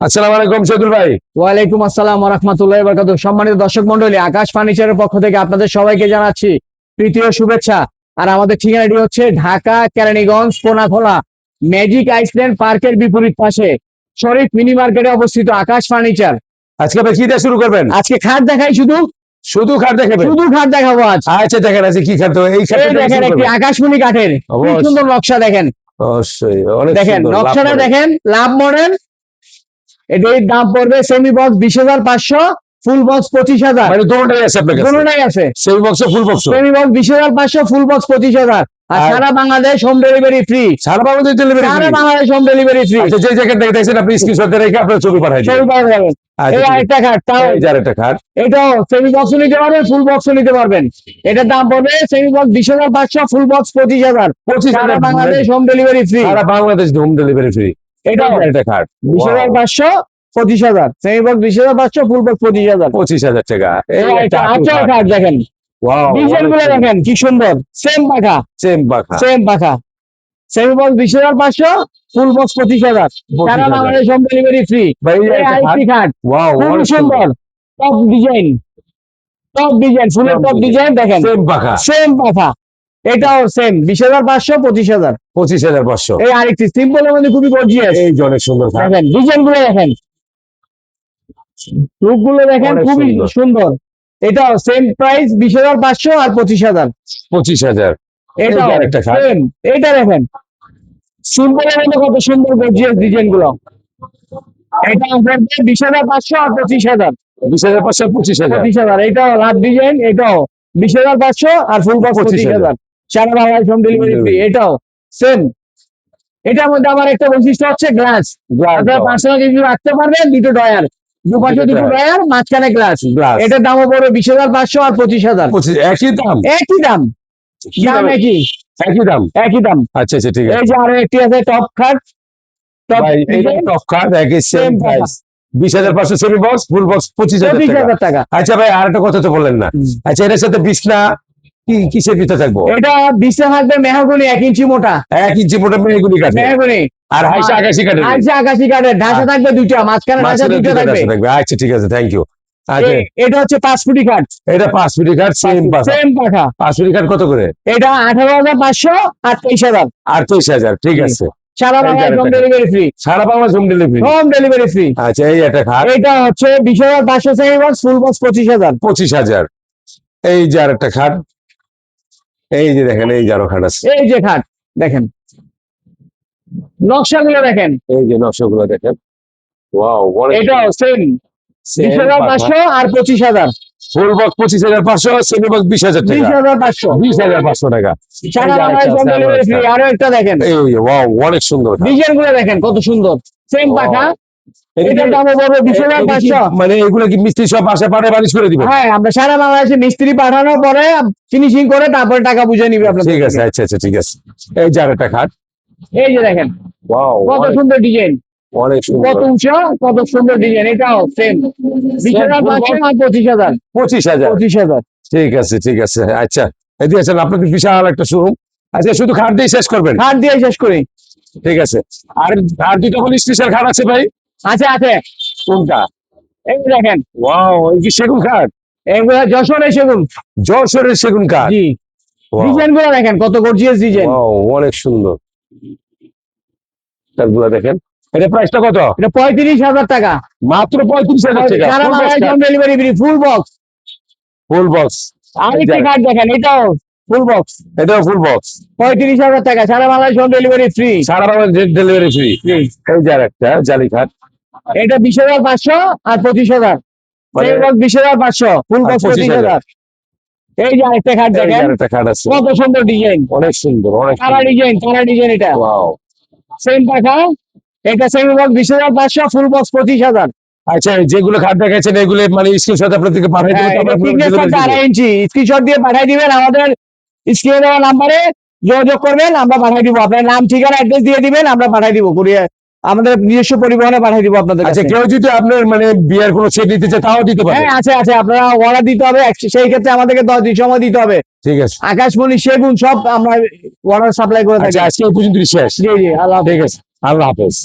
আসসালামু আলাইকুম শহীদুল ভাই। ওয়ালাইকুম আসসালাম রহমতুল্লাহ বরকাত সম্মানিত দর্শক মন্ডলী আকাশ ফার্নিচারের পক্ষ থেকে আপনাদের সবাইকে জানাচ্ছি তৃতীয় শুভেচ্ছা। আর আমাদের ঠিকানাটি হচ্ছে ঢাকা কেরানীগঞ্জ কোনাখোলা ম্যাজিক আইসল্যান্ড পার্কের বিপরীত পাশে শরীফ মিনি মার্কেটে অবস্থিত আকাশ ফার্নিচার। আজকে ভাই কি দিয়ে শুরু করবেন? আজকে খাট দেখাই শুধু? শুধু খাট দেখাবেন? শুধু খাট দেখাবো আজ। আচ্ছা দেখেন আছে কি খাট এই খাট দেখেন একটি আকাশমণি কাঠের। সুন্দর নকশা দেখেন। অবশ্যই দেখেন নকশাটা দেখেন লাভ মডেল। এটির দাম পড়বে সেমি বক্স বিশ হাজার পাঁচশো ফুল বক্স পঁচিশ হাজার। মানে দুটোটাই আছে আপনার দুটোটাই আছে। Semi box full box semi box বিশ হাজার পাঁচশো ফুল বক্স পঁচিশ হাজার। আর সারা বাংলাদেশ হোম ডেলিভারি ফ্রি সারা বাংলাদেশ ডেলিভারি সারা বাংলাদেশ হোম ডেলিভারি ফ্রি আচ্ছা যে জায়গায় দেখতেছেন আপনি স্ক্রিনশট রেখে আপনার ছবি পাঠাই পাওয়া যাবেন আচ্ছা এই আরেকটা খাট তাও আছে। একটা খাট এটাও সেমি বক্স নিতে পারবেন ফুল বক্স নিতে পারবেন। এটার দাম পড়বে সেমি বক্স বিশ হাজার পাঁচশো ফুল বক্স পঁচিশ হাজার। পঁচিশ হাজার বাংলাদেশ হোম ডেলিভারি ফ্রি সারা বাংলাদেশ হোম ডেলিভারি ফ্রি এটাও খাট বিশ হাজার পাঁচশো পঁচিশ হাজার। সেমি বক্স বিশ হাজার পাঁচশো ফুল বক্স পঁচিশ হাজার। পঁচিশ হাজার টাকা। একটা আচ্ছা খাট দেখেন। ডিজাইনগুলো দেখেন কি সুন্দর। সেম পাখা। সেম পাখা। সেম পাখা। সেমি বক্স বিশ হাজার। পাঁচশো ফুল বক্স পঁচিশ হাজার হোম ডেলিভারি ফ্রি খাট খুব সুন্দর। টপ ডিজাইন টপ ডিজাইন ফুলের টপ ডিজাইন দেখেন। সেম পাখা। সেম পাখা। এটাও সেম বিশ হাজার পাঁচশো পঁচিশ হাজার। পঁচিশ হাজার পাঁচশো। এই আরেকটি সিম্পল এর মধ্যে খুবই গর্জিয়াস এই যে অনেক সুন্দর দেখেন ডিজাইনগুলো দেখেন। রূপগুলো দেখেন খুবই সুন্দর। এটাও সেম প্রাইস বিশ হাজার পাঁচশো আর পঁচিশ হাজার। পঁচিশ হাজার। এটাও যে সেম এটা দেখেন। সিম্পল এর মধ্যে কত সুন্দর গর্জিয়াস ডিজাইনগুলো এটা আপনার বিশ হাজার পাঁচশো আর পঁচিশ হাজার। বিশ হাজার পাঁচশো পঁচিশ হাজার। পঁচিশ হাজার এটাও লাভ ডিজাইন এটাও বিশ হাজার পাঁচশো আর ফুল পঁচিশ হাজার। সারা বাংলাদেশ হোম ডেলিভারি ফ্রি এটাও সেম এটার মধ্যে আমার একটা বৈশিষ্ট্য হচ্ছে গ্লাস আপনারা পার্সোনাল কিছু রাখতে পারবেন দুটো ডয়ার দুপাশে দুটো। ডয়ার মাঝখানে গ্লাস এটার দামও পড়বে বিশ হাজার পাঁচশো আর পঁচিশ হাজার। একই দাম? একই দাম। দাম? একই। একই দাম? একই দাম। আচ্ছা আচ্ছা ঠিক আছে। এই যে আরও একটি আছে টপ খাট টপ কার্ড একই সেম প্রাইস বিশ হাজার পাঁচশো সেমি বক্স ফুল বক্স পঁচিশ হাজার টাকা। আচ্ছা ভাই আর একটা কথা তো বললেন না। আচ্ছা এটার সাথে বিছনা কি কিসের ভিতরে থাকব? এটা বিশে থাকবে মেহগুনি এক ইঞ্চি মোটা। এক ইঞ্চি মোটা মেয়েগুলি কাটে মেহগুনি। আর হাইসা আকাশি আর যে আকাশি কাঠের ঢাসা থাকবে দুইটা মাঝখানে ঢাসা দুইটা থাকবে। আচ্ছা ঠিক আছে থ্যাংক ইউ আচ্ছা। এটা হচ্ছে পাঁচ ফুটি কাঠ। এটা পাঁচ ফিটি কাঠ সেম সেম পাখা পাঁচ ফিটি কাঠ কত করে? এটা আঠারো হাজার পাঁচশো হাজার। আটত্রিশ হাজার ঠিক আছে। সারা হোম ডেলিভারি ফ্রি সারা Bangla home delivery home delivery free আচ্ছা এই খাট। এটা হচ্ছে বিশ হাজার পাঁচশো ফুল বক্স পঁচিশ হাজার। পঁচিশ হাজার। এই যে আর একটা খাট। এই যে দেখেন এই যে আরও খাট আছে। এই যে খাট দেখেন। নকশাগুলো দেখেন। এই যে নকশাগুলো দেখেন। ওয়াও এটাও সেম বিশ হাজার পাঁচশো আর পঁচিশ হাজার। ফুল বক্স পঁচিশ হাজার পাঁচশো সেমি বক্স বিশ হাজার বিশ হাজার পাঁচশো। বিশ হাজার পাঁচশো টাকা। আরও একটা। দেখেন এই ওয়াও অনেক সুন্দর। ডিজাইনগুলো দেখেন কত সুন্দর। সেম. পাখা মানে এগুলো কি মিস্ত্রি সব বাসা বারিশ করে দিবেন হ্যাঁ আমরা সারা বাংলাদেশে মিস্ত্রি পাঠানোর পরে ফিনিশিং করে তারপরে টাকা বুঝে নিবে আপনার ঠিক আছে আচ্ছা আচ্ছা ঠিক আছে। এই একটা খাট। এই যে দেখেন কত সুন্দর ডিজাইন অনেক সুন্দর। কত উঁচা কত সুন্দর ডিজাইন এটাও সেম বিশ হাজার পাঁচশো আর পঁচিশ হাজার। পঁচিশ হাজার? পঁচিশ হাজার। ঠিক আছে ঠিক আছে আচ্ছা। আপনাদের বিশাল একটা শোরুম আচ্ছা শুধু খাট দিয়ে শেষ করবেন? দিয়ে শেষ করি। ঠিক আছে। আর আর দুটো কোনো স্পেশাল খাট আছে ভাই। আছে আছে। কোনটা? এই দেখেন ওয়াও এই কি সেগুন খাট। এগুলা যশোরে সেগুন। যশোরের সেগুন কাঠ জি। ডিজাইনগুলো দেখেন কত গর্জিয়াস ডিজাইন ওয়াও অনেক সুন্দর। কাঠগুলো দেখেন এটা প্রাইসটা কত? এটা পঁয়ত্রিশ হাজার টাকা। মাত্র পঁয়ত্রিশ হাজার টাকা। সারা বাংলায় home delivery free full box full box আর একটি দেখেন এটাও ফুল বক্স এটাও ফুল বক্স পঁয়ত্রিশ হাজার টাকা সারা বাংলায় হোম ডেলিভারি ফ্রি সারা ডেলিভারি ফ্রি এই যে একটা জালি খাট। এটা বিশ হাজার পাঁচশো আর পঁচিশ হাজার। মানে বিশ হাজার পাঁচশো ফুল আর বক্স 25,000 পঁচিশ হাজার। এই যে আরেকটা দেখেন খাট আছে। কত সুন্দর ডিজাইন অনেক সুন্দর অনেক তারা ডিজাইন তারা ডিজাইন এটা। সেম পাখা এটা সেমি বক্স বিশ হাজার পাঁচশো ফুল বক্স পঁচিশ হাজার। আচ্ছা যেগুলো খাট দেখাচ্ছেন এগুলো মানে স্ক্রিনশট আপনাদেরকে পাঠিয়ে দেবো হ্যাঁ, দিবেন। আড়াই ইঞ্চি স্ক্রিনশট দিয়ে পাঠিয়ে দিবেন আমাদের স্ক্রিনে দেওয়া নাম্বারে যোগাযোগ করবেন আমরা পাঠিয়ে দিব। আপনার নাম ঠিকানা অ্যাড্রেস দিয়ে দিবেন আমরা পাঠিয়ে দিব। কুরিয়ার আমাদের নিজস্ব পরিবহনে পাঠিয়ে দিব আপনাদের আচ্ছা কাছে। কেউ যদি আপনার মানে বিয়ার কোনো সেট নিতে চায় তাও দিতে পারে। হ্যাঁ আছে আছে আপনারা অর্ডার দিতে হবে সেই ক্ষেত্রে আমাদেরকে দশ দিন সময় দিতে হবে। ঠিক আছে। আকাশমণি সেগুন সব আমরা অর্ডার সাপ্লাই করে থাকি। আচ্ছা আজকে পর্যন্ত শেষ। জি জি আল্লাহ। ঠিক আছে আল্লাহ হাফেজ।